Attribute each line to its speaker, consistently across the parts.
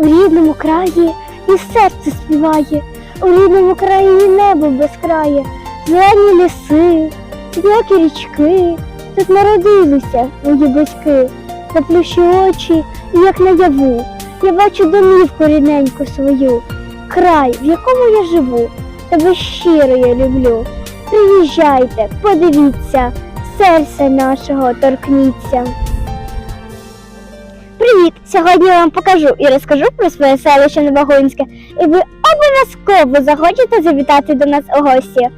Speaker 1: У рідному краї і серце співає, у рідному краї і небо безкрає, зелені ліси, спілокі річки, тут народилися мої батьки, заплющу очі, і як наяву, я бачу домівку рідненьку свою, край, в якому я живу, тебе щиро я люблю. Приїжджайте, подивіться, серця нашого торкніться. Сьогодні я вам покажу і розкажу про своє селище Новогунське, і ви обов'язково захочете завітати до нас у гості.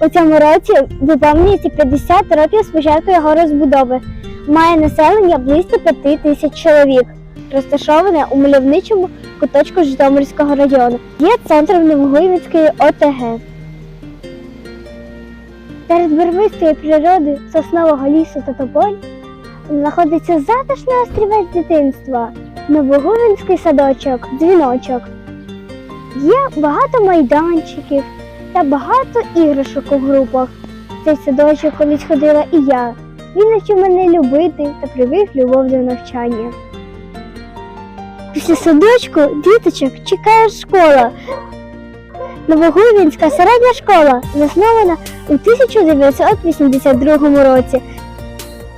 Speaker 1: У цьому році виповнюється 50 років з початку його розбудови. Має населення близько 5 тисяч чоловік, розташоване у мальовничому куточку Житомирського району. Є центром Новогуйницької ОТГ. Серед барвистої природи соснового лісу та тополь знаходиться затишний острівець дитинства, Новогувинський садочок, дзвіночок. Є багато майданчиків та багато іграшок у групах. Цей садочок колись ходила і я. Він навчив мене любити та привив любов до навчання. Після садочку діточок чекає школа. Новогувінська середня школа заснована у 1982 році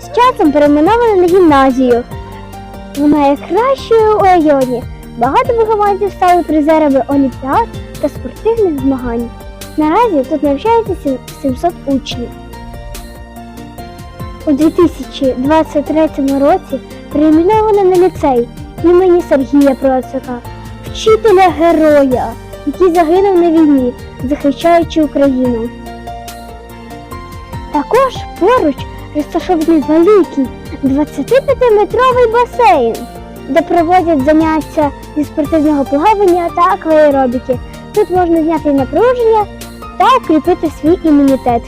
Speaker 1: з часом перейменована на гімназію. Вона є кращою у районі. Багато вихованців стали призерами олімпіад та спортивних змагань. Наразі тут навчається 700 учнів. У 2023 році перейменована на ліцей імені Сергія Процика, вчителя героя, який загинув на війні, захищаючи Україну. Також поруч розташований великий 25-метровий басейн, де проводять заняття зі спортивного плавання та акваеробіки. Тут можна зняти напруження та укріпити свій імунітет.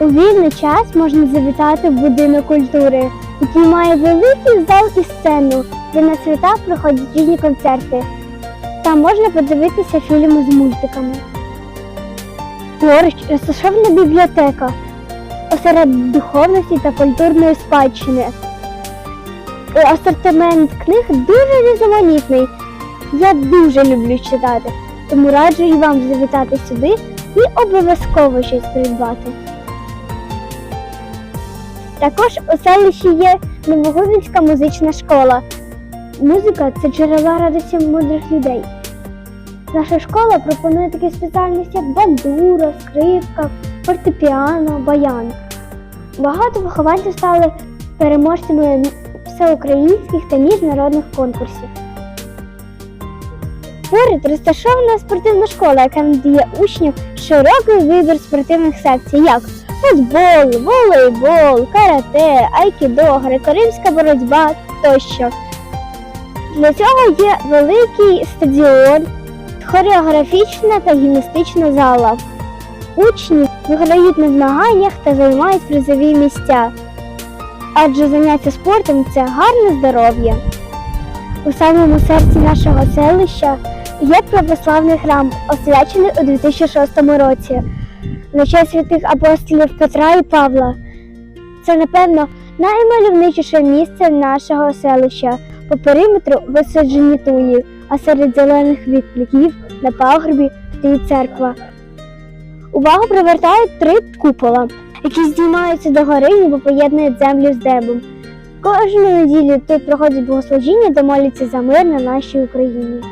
Speaker 1: У вільний час можна завітати в будинок культури, який має великий зал і сцену, де на святах проходять різні концерти. Там можна подивитися фільми з мультиками. Поруч розташована бібліотека, осеред духовності та культурної спадщини. Асортимент книг дуже різноманітний. Я дуже люблю читати, тому раджу і вам завітати сюди і обов'язково щось придбати. Також у селищі є Новогубінська музична школа. Музика це джерела радості мудрих людей. Наша школа пропонує такі спеціальності, як бандура, скрипка, фортепіано, баян. Багато вихованців стали переможцями всеукраїнських та міжнародних конкурсів. Поряд розташована спортивна школа, яка надає учнів широкий вибір спортивних секцій, як футбол, волейбол, карате, айкідо, греко-римська боротьба тощо. Для цього є великий стадіон, хореографічна та гімнастична зала. Учні виграють на змаганнях та займають призові місця. Адже заняття спортом це гарне здоров'я. У самому серці нашого селища є православний храм, освячений у 2006 році. На честь святих апостолів Петра і Павла. Це, напевно, наймальовничіше місце нашого селища. По периметру висаджені туї, а серед зелених відпліків на пагорбі стоїть церква. Увагу привертають три купола, які здіймаються догори, ніби поєднують землю з небом. Кожну неділю тут проходять богослужіння, де моляться за мир на нашій Україні.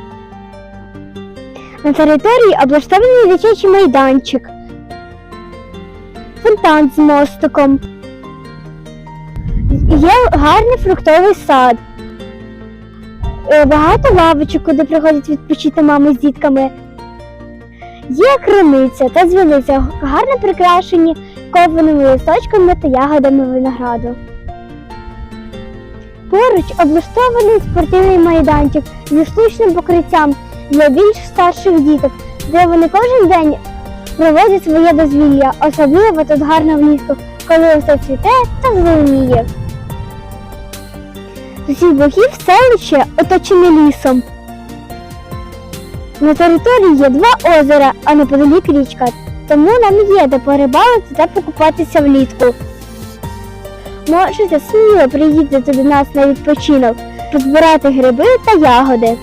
Speaker 1: На території облаштований дитячий майданчик, фонтан з мостиком. Є гарний фруктовий сад. Е, Багато лавочок, куди приходять відпочити мами з дітками. Є криниця та дзвіниця, гарно прикрашені кованими листочками та ягодами винограду. Поруч облаштований спортивний майданчик зі штучним покриттям для більш старших діток, де вони кожен день проводять своє дозвілля, особливо тут гарно влітку, коли все цвіте та зеленіє. З усіх боків селище оточене лісом. На території є два озера, а неподалік річка, тому нам є де порибалити та покупатися влітку. Можете сміло приїздити до нас на відпочинок. позбирати гриби та ягоди.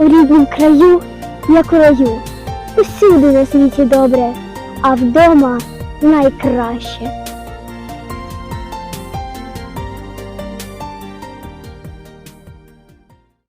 Speaker 1: У рідному краю, як у раю, усюди на світі добре, а вдома найкраще.